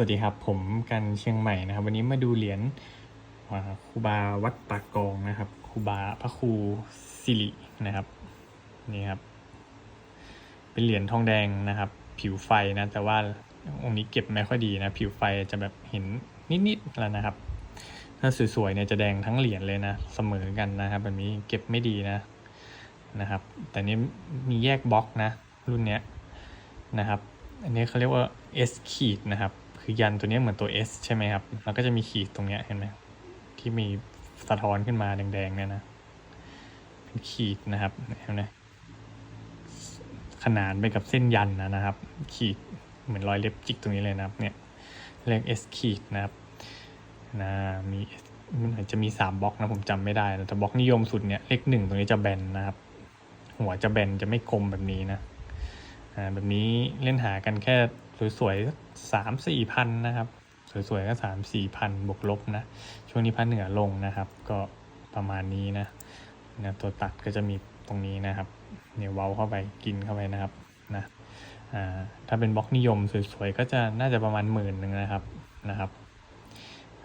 สวัสดีครับ ผมกันเชียงใหม่นะครับ วันนี้มาดูเหรียญครูบาวัดปากกองนะครับครูบาพระครูสิรินะครับนี่ครับ เป็นเหรียญทองแดงนะครับ ผิวไฟนะแต่ว่าองค์นี้เก็บไม่ค่อยดีนะ ผิวไฟจะแบบเห็นนิดๆแล้วนะครับ ถ้าสวยๆเนี่ยจะแดงทั้งเหรียญเลยนะ เสมอกันนะครับ แบบนี้เก็บไม่ดีนะนะครับ แต่นี้มีแยกบล็อกนะ รุ่นเนี้ยนะครับ อันนี้เขาเรียกว่า S ขีดนะครับ คือยันตัวนี้เหมือนตัว S ใช่ไหมครับ แล้วก็จะมีขีดตรงเนี้ยเห็นไหมที่มีสะท้อนขึ้นมาแดงๆเนี่ยนะเป็นขีดนะครับเห็นไหมขนานไปกับเส้นยันนะนะครับ ขีดเหมือนรอยเล็บจิกตรงนี้เลยนะครับเนี่ยเรียก S ขีดนะครับนะมีมันเหมือนจะมีสามบล็อกนะผมจำไม่ได้นะแต่บล็อกนิยมสุดเนี่ยเลขหนึ่งตรงนี้จะแบนนะครับ หัวจะแบนจะไม่คมแบบนี้นะ แบบนี้เล่นหากันแค่สวยๆสามสี่พันนะครับ สวยๆก็สามสี่พันบวกลบนะ ช่วงนี้พันเหนือลงนะครับ ก็ประมาณนี้นะนะตัวตัดก็จะมีตรงนี้นะครับเนี่ยเว้าเข้าไปกินเข้าไปนะครับนะอ่าถ้าเป็นบล็อกนิยมสวยๆก็จะน่าจะประมาณหมื่นหนึ่งนะครับนะครับ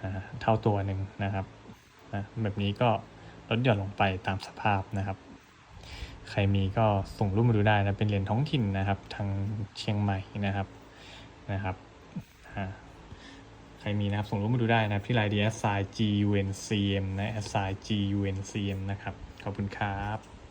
อ่าเท่าตัวหนึ่งนะครับนะแบบนี้ก็ลดหย่อนลงไปตามสภาพนะครับ ใครมีก็ส่งรูปมาดูได้นะเป็นเหรียญท้องถิ่นนะครับ ทางเชียงใหม่นะครับนะครับใครมีนะครับส่งรูปมาดูได้นะครับที่ไลน์ดี s i g u n c m นะ s i g u n c m นะครับ ขอบคุณครับ